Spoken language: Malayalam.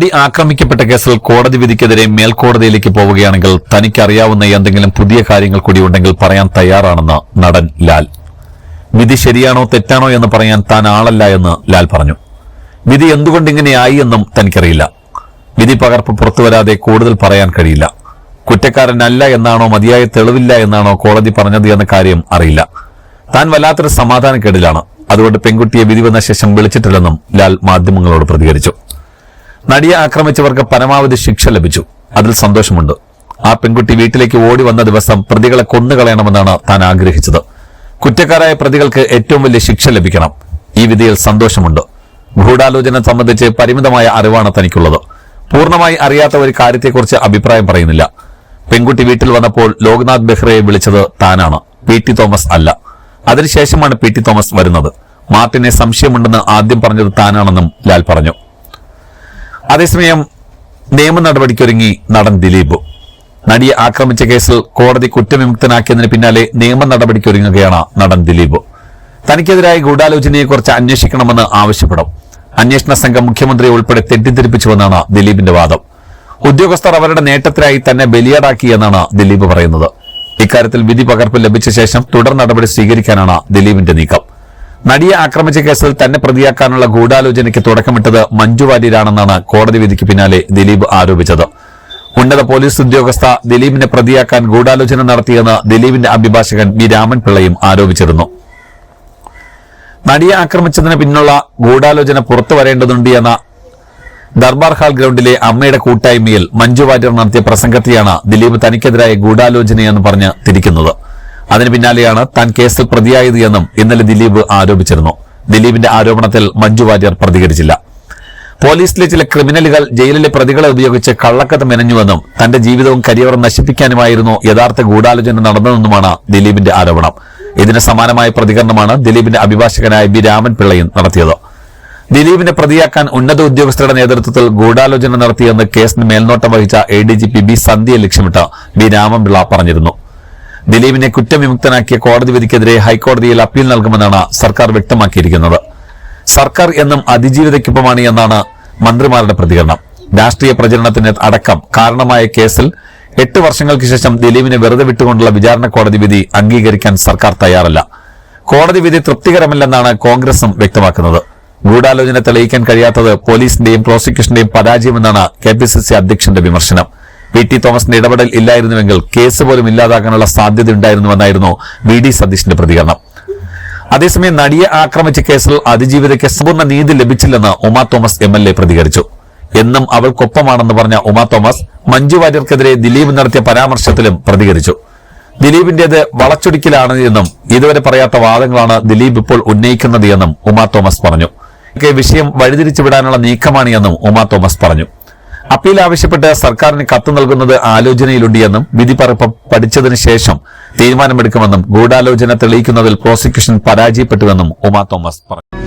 നടി ആക്രമിക്കപ്പെട്ട കേസിൽ കോടതി വിധിക്കെതിരെ മേൽക്കോടതിയിലേക്ക് പോവുകയാണെങ്കിൽ തനിക്കറിയാവുന്ന എന്തെങ്കിലും പുതിയ കാര്യങ്ങൾ കൂടി ഉണ്ടെങ്കിൽ പറയാൻ തയ്യാറാണെന്ന് നടൻ ലാൽ. വിധി ശരിയാണോ തെറ്റാണോ എന്ന് പറയാൻ താൻ ആളല്ല എന്ന് ലാൽ പറഞ്ഞു. വിധി എന്തുകൊണ്ട് ഇങ്ങനെയായി എന്നും തനിക്കറിയില്ല. വിധി പകർപ്പ് പുറത്തുവരാതെ കൂടുതൽ പറയാൻ കഴിയില്ല. കുറ്റക്കാരനല്ല എന്നാണോ മതിയായ തെളിവില്ല എന്നാണോ കോടതി പറഞ്ഞത് എന്ന കാര്യം അറിയില്ല. താൻ വല്ലാത്തൊരു സമാധാനക്കേടിലാണ്. അതുകൊണ്ട് പെൺകുട്ടിയെ വിധി വന്ന ശേഷം വിളിച്ചിട്ടില്ലെന്നും ലാൽ മാധ്യമങ്ങളോട് പ്രതികരിച്ചു. നടിയെ ആക്രമിച്ചവർക്ക് പരമാവധി ശിക്ഷ ലഭിച്ചു. അതിൽ സന്തോഷമുണ്ട്. ആ പെൺകുട്ടി വീട്ടിലേക്ക് ഓടി വന്ന ദിവസം പ്രതികളെ കൊന്നുകളയണമെന്നാണ് താൻ ആഗ്രഹിച്ചത്. കുറ്റക്കാരായ പ്രതികൾക്ക് ഏറ്റവും വലിയ ശിക്ഷ ലഭിക്കണം. ഈ വിധിയിൽ സന്തോഷമുണ്ട്. ഗൂഢാലോചന സംബന്ധിച്ച് പരിമിതമായ അറിവാണ് തനിക്കുള്ളത്. പൂർണമായി അറിയാത്ത ഒരു കാര്യത്തെക്കുറിച്ച് അഭിപ്രായം പറയുന്നില്ല. പെൺകുട്ടി വീട്ടിൽ വന്നപ്പോൾ ലോക്നാഥ് ബെഹ്റയെ വിളിച്ചത് താനാണ്. പി ടി തോമസ് അല്ല. അതിനുശേഷമാണ് പി ടി തോമസ് വരുന്നത്. മാർട്ടിനെ സംശയമുണ്ടെന്ന് ആദ്യം പറഞ്ഞത് താനാണെന്നും ലാൽ പറഞ്ഞു. അതേസമയം നിയമ നടപടിക്കൊരുങ്ങി നടൻ ദിലീപ്. നടിയെ ആക്രമിച്ച കേസിൽ കോടതി കുറ്റവിമുക്തനാക്കിയതിന് പിന്നാലെ നിയമ നടപടിക്കൊരുങ്ങുകയാണ് നടൻ ദിലീപ്. തനിക്കെതിരായ ഗൂഢാലോചനയെക്കുറിച്ച് അന്വേഷിക്കണമെന്ന് ആവശ്യപ്പെടും. അന്വേഷണ സംഘം മുഖ്യമന്ത്രി ഉൾപ്പെടെ തെറ്റിദ്ധരിപ്പിച്ചുവെന്നാണ് ദിലീപിന്റെ വാദം. ഉദ്യോഗസ്ഥർ അവരുടെ നേട്ടത്തിനായി തന്നെ ബലിയാടാക്കി ബലിയാടാക്കിയെന്നാണ് ദിലീപ് പറയുന്നത്. ഇക്കാര്യത്തിൽ വിധി പകർപ്പ് ലഭിച്ച ശേഷം തുടർ നടപടി സ്വീകരിക്കാനാണ് ദിലീപിന്റെ നീക്കം. നടിയെ ആക്രമിച്ച കേസിൽ തന്നെ പ്രതിയാക്കാനുള്ള ഗൂഢാലോചനയ്ക്ക് തുടക്കമിട്ടത് മഞ്ജു വാര്യരാണെന്നാണ് കോടതി വിധിക്ക് പിന്നാലെ ദിലീപ് ആരോപിച്ചത്. ഉന്നത പോലീസ് ഉദ്യോഗസ്ഥ ദിലീപിനെ പ്രതിയാക്കാൻ ഗൂഢാലോചന നടത്തിയെന്ന് ദിലീപിന്റെ അഭിഭാഷകൻ വി രാമൻപിള്ളയും ആരോപിച്ചിരുന്നു. നടിയെ ആക്രമിച്ചതിന് പിന്നുള്ള ഗൂഢാലോചന പുറത്തു വരേണ്ടതുണ്ട് എന്ന ദർബാർ ഹാൾ ഗ്രൗണ്ടിലെ അമ്മയുടെ കൂട്ടായ്മയിൽ മഞ്ജു വാര്യർ നടത്തിയ പ്രസംഗത്തെയാണ് ദിലീപ് തനിക്കെതിരായ ഗൂഢാലോചനയെന്ന് പറഞ്ഞ് തിരിക്കുന്നത്. അതിന് പിന്നാലെയാണ് താൻ കേസിൽ പ്രതിയായത് എന്നും ഇന്നലെ ദിലീപ് ആരോപിച്ചിരുന്നു. ദിലീപിന്റെ ആരോപണത്തിൽ മഞ്ജു വാര്യർ പ്രതികരിച്ചില്ല. പോലീസിലെ ചില ക്രിമിനലുകൾ ജയിലിലെ പ്രതികളെ ഉപയോഗിച്ച് കള്ളക്കഥ മെനഞ്ഞുവെന്നും തന്റെ ജീവിതവും കരിയറും നശിപ്പിക്കാനുമായിരുന്നു യഥാർത്ഥ ഗൂഢാലോചന നടന്നതെന്നുമാണ് ദിലീപിന്റെ ആരോപണം. ഇതിന് സമാനമായ പ്രതികരണമാണ് ദിലീപിന്റെ അഭിഭാഷകനായ ബി രാമൻ പിള്ളയും നടത്തിയത്. ദിലീപിനെ പ്രതിയാക്കാൻ ഉന്നത ഉദ്യോഗസ്ഥരുടെ നേതൃത്വത്തിൽ ഗൂഢാലോചന നടത്തിയെന്ന് കേസിന് മേൽനോട്ടം വഹിച്ച A D G P B സന്ധ്യയെ ലക്ഷ്യമിട്ട് ബി രാമൻപിള്ള പറഞ്ഞിരുന്നു. ദിലീപിനെ കുറ്റവിമുക്തനാക്കിയ കോടതി വിധിക്കെതിരെ ഹൈക്കോടതിയിൽ അപ്പീൽ നൽകുമെന്നാണ് സർക്കാർ വ്യക്തമാക്കിയിരിക്കുന്നത്. സർക്കാർ എന്നും അതിജീവിതയ്ക്കൊപ്പമാണ് എന്നാണ് മന്ത്രിമാരുടെ പ്രതികരണം. രാഷ്ട്രീയ പ്രചരണത്തിന് അടക്കം കാരണമായ കേസിൽ എട്ട് വർഷങ്ങൾക്ക് ശേഷം ദിലീപിനെ വെറുതെ വിട്ടുകൊണ്ടുള്ള വിചാരണ കോടതി വിധി അംഗീകരിക്കാൻ സർക്കാർ തയ്യാറല്ല. കോടതി വിധി തൃപ്തികരമല്ലെന്നാണ് കോൺഗ്രസും വ്യക്തമാക്കുന്നത്. ഗൂഢാലോചന തെളിയിക്കാൻ കഴിയാത്തത് പോലീസിന്റെയും പ്രോസിക്യൂഷന്റെയും പരാജയമെന്നാണ് കെ പി സി സി അധ്യക്ഷന്റെ വിമർശനം. പി ടി തോമസിന്റെ ഇടപെടൽ ഇല്ലായിരുന്നുവെങ്കിൽ കേസ് പോലും ഇല്ലാതാക്കാനുള്ള സാധ്യതയുണ്ടായിരുന്നുവെന്നായിരുന്നു വി ഡി സതീഷിന്റെ പ്രതികരണം. അതേസമയം നടിയെ ആക്രമിച്ച കേസിൽ അതിജീവിതയ്ക്ക് സമ്പൂർണ നീതി ലഭിച്ചില്ലെന്ന് Uma Thomas M L A പ്രതികരിച്ചു. എന്നും അവൾക്കൊപ്പമാണെന്ന് പറഞ്ഞ ഉമാ തോമസ് മഞ്ജു വാര്യർക്കെതിരെ ദിലീപ് നടത്തിയ പരാമർശത്തിലും പ്രതികരിച്ചു. ദിലീപിന്റേത് വളച്ചൊടിക്കലാണ് എന്നും ഇതുവരെ പറയാത്ത വാദങ്ങളാണ് ദിലീപ് ഇപ്പോൾ ഉന്നയിക്കുന്നത് എന്നും ഉമാ തോമസ് പറഞ്ഞു. വിഷയം വഴിതിരിച്ചുവിടാനുള്ള നീക്കമാണ് എന്നും ഉമാ തോമസ് പറഞ്ഞു. അപ്പീൽ ആവശ്യപ്പെട്ട് സർക്കാരിന് കത്ത് നൽകുന്നത് ആലോചനയിലുണ്ടെന്നും വിധി പറപ്പ് പഠിച്ചതിന് ശേഷം തീരുമാനമെടുക്കുമെന്നും ഗൂഢാലോചന തെളിയിക്കുന്നതിൽ പ്രോസിക്യൂഷൻ പരാജയപ്പെട്ടുവെന്നും ഉമാ തോമസ് പറഞ്ഞു.